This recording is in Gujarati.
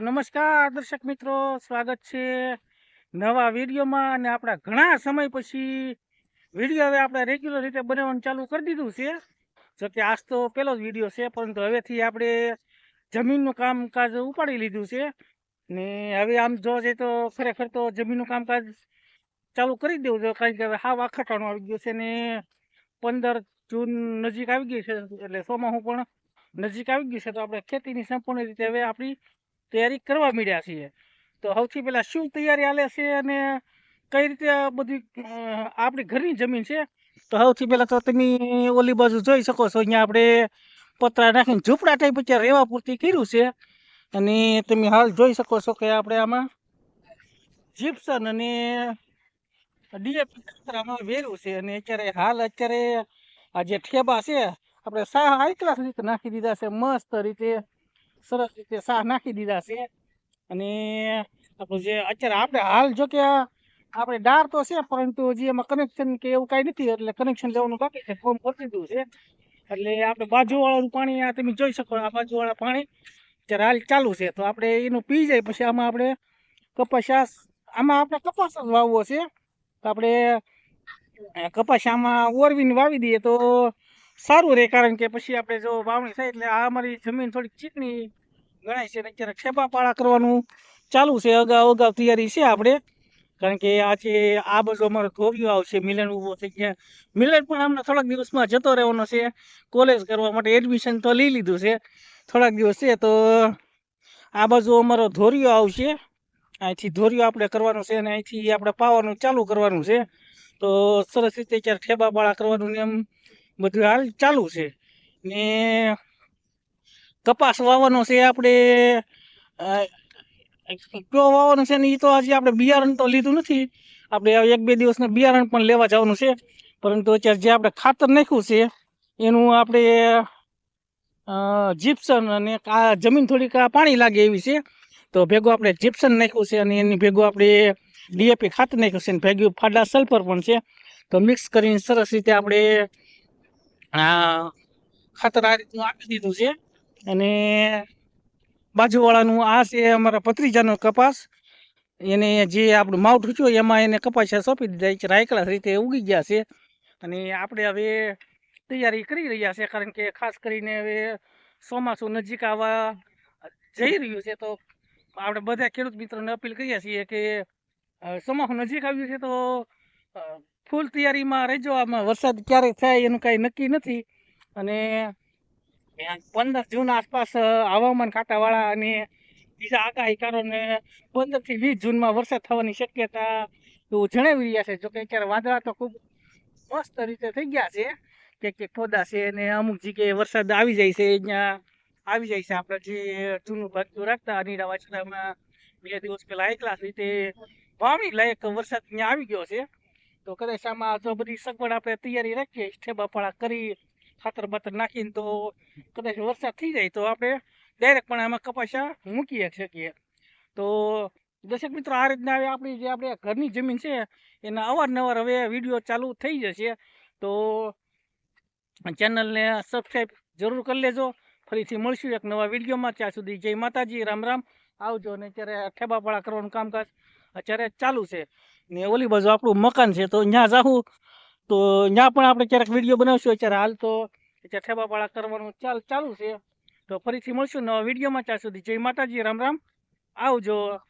નમસ્કાર દર્શક મિત્રો, સ્વાગત છે નવા વિડીયોમાં અને આપણા ઘણા સમય પછી વીડિયો હવે આપણે રેગ્યુલર રીતે બનાવવાનું ચાલુ કરી દીધું છે. જો કે આજ તો પહેલો જ વીડિયો છે, પરંતુ હવેથી આપણે જમીનનું કામકાજ ઉપાડી લીધું છે. ને હવે આમ જોવા જઈએ તો ખરેખર તો જમીનનું કામકાજ ચાલુ કરી દેવું જોઈએ, કારણ કે હવે હાવ આખાટાણું આવી ગયું છે ને પંદર જૂન નજીક આવી ગઈ છે, એટલે ચોમાસું પણ નજીક આવી ગયું છે, તો આપણે ખેતીની સંપૂર્ણ રીતે હવે આપણી તૈયારી કરવા માંડ્યા છીએ. તો સૌથી પહેલા શું તૈયારી હાલે છે અને કઈ રીતે બધી આપણી ઘરની જમીન છે? તો સૌથી પહેલા તો તમે ઓલી બાજુ જોઈ શકો છો, અહીંયા આપણે પતરા નાખીને ઝૂંપડા ટાઈપ અત્યારે રહેવા પૂરતી કર્યું છે. અને તમે હાલ જોઈ શકો છો કે આપણે આમાં જીપ્સન અને ડીએપી ખાતરામાં વેરું છે. અને અત્યારે હાલ અત્યારે આ જે ઠેબા છે, આપણે સાહ હાઈ ક્લાસ રીતે નાખી દીધા છે, મસ્ત રીતે. સરસ રીતે સાહ નાખી દીધા છે. અને આપણું જે અત્યારે આપણે હાલ જો કે આપણે ડાર તો છે, પરંતુ હજી એમાં કનેક્શન કે એવું કાંઈ નથી, એટલે કનેક્શન લેવાનું બાકી છે ફોર્મ ભરી દીધું છે. એટલે આપણે બાજુવાળાનું પાણી આ તમે જોઈ શકો, આ બાજુવાળા પાણી અત્યારે હાલ ચાલુ છે. તો આપણે એનું પી જાય, પછી આમાં આપણે કપાસ આમાં આપણે કપાસ જ વાવવો છે. તો આપણે કપાસ આમાં ઓરવીને વાવી દઈએ તો સારું રહે, કારણ કે પછી આપણે જો વાવણી થાય એટલે આ અમારી જમીન થોડીક ચીકણી ગણાય છે અત્યારે ખેપા પાળા કરવાનું ચાલુ છે, અગાઉ અગાઉ તૈયારી છે આપણે. કારણ કે આજે આ બાજુ અમારો ધોરિયો આવશે મિલન ઊભો થઈ ગયા. મિલન પણ હમણાં થોડાક દિવસમાં જતો રહેવાનો છે. કોલેજ કરવા માટે એડમિશન તો લઈ લીધું છે. થોડાક દિવસ છે તો આ બાજુ અમારો ધોરિયો આવશે અહીંથી ધોરિયો આપણે કરવાનો છે અને અહીંથી આપણે પાવાનું ચાલુ કરવાનું છે. તો સરસ રીતે અત્યારે ઠેબા પાળા કરવાનું ને એમ બધું હાલ ચાલુ છે. ને કપાસ વાવવાનો છે આપણે કયો વાવવાનો છે ને એ તો હજી આપણે બિયારણ તો લીધું નથી. આપણે એક બે દિવસના બિયારણ પણ લેવા જવાનું છે. પરંતુ અત્યારે જે આપણે ખાતર નાખ્યું છે, એનું આપણે જીપ્સન અને આ જમીન થોડીક પાણી લાગે એવી છે. તો ભેગું આપણે જીપ્સન નાખ્યું છે અને એની ભેગું આપણે ડીએપી ખાતર નાખ્યું છે અને ભેગું ફાડા સલ્ફર પણ છે. તો મિક્સ કરીને સરસ રીતે આપણે આ ખાતર આ રીતનું આપી દીધું છે. અને બાજુવાળાનું આ છે અમારા પત્રીજાનો કપાસ. એને જે આપણું માવઠું થયું એમાં એને કપાસિયા સોંપી દીધા. છે રાયકળા રીતે ઉગી ગયા છે. અને આપણે હવે તૈયારી કરી રહ્યા છે, કારણ કે ખાસ કરીને હવે ચોમાસું નજીક આવવા જઈ રહ્યું છે, તો આપણે બધા ખેડૂત મિત્રોને અપીલ કરીએ છીએ કે ચોમાસું નજીક આવ્યું છે તો ફૂલ તૈયારીમાં રહેજો. આમાં વરસાદ ક્યારે થાય એનું કાંઈ નક્કી નથી. અને પંદર જૂન આસપાસ હવામાન ખાતાવાળા અને બીજા આગાહીકારોને પંદરથી વીસ જૂનમાં વરસાદ થવાની શક્યતા એવું જણાવી રહ્યા છે. જોકે અત્યારે વાદળા તો ખૂબ મસ્ત રીતે થઈ ગયા છે. કે કે ખોદા છે અને અમુક જગ્યાએ વરસાદ આવી જાય છે. અહીંયા આવી જાય છે આપણે જે જૂનું ભાગતું રાખતા અનીડા વાછડામાં બે દિવસ પહેલાં એકલા રીતે વાવણી લાયક વરસાદ અહીંયા આવી ગયો છે. તો કદાચ આમાં જો બધી સગવડ આપણે તૈયારી રાખીએ, ઠેબા પડા કરી, ખાતર બાતર નાખીને તો કદાચ વરસાદ થઈ જાય તો આપણે ડાયરેક્ટ પણ આમાં કપાસા મૂકી શકીએ. તો દર્શક મિત્રો, આ રીતના હવે આપણી જે આપણે ઘરની જમીન છે, એના અવારનવાર હવે વીડિયો ચાલુ થઈ જશે. તો ચેનલને સબસ્ક્રાઈબ જરૂર કરી લેજો. ફરીથી મળશું એક નવા વિડીયોમાં. ત્યાં સુધી જય માતાજી, રામ રામ. આવજો અને અત્યારે ઠેબાપાળા કરવાનું કામકાજ અત્યારે ચાલુ છે. ને ઓલી બાજુ આપણું મકાન છે, તો ત્યાં જાઉં તો ત્યાં પણ આપણે ક્યારેક વીડિયો બનાવશું, અત્યારે હાલ તો અત્યારે ઠેબાપાળા કરવાનું ચાલ, ચાલુ છે. તો ફરીથી મળશું નવા વિડીયોમાં, ત્યાં સુધી જય માતાજી રામ રામ આવજો.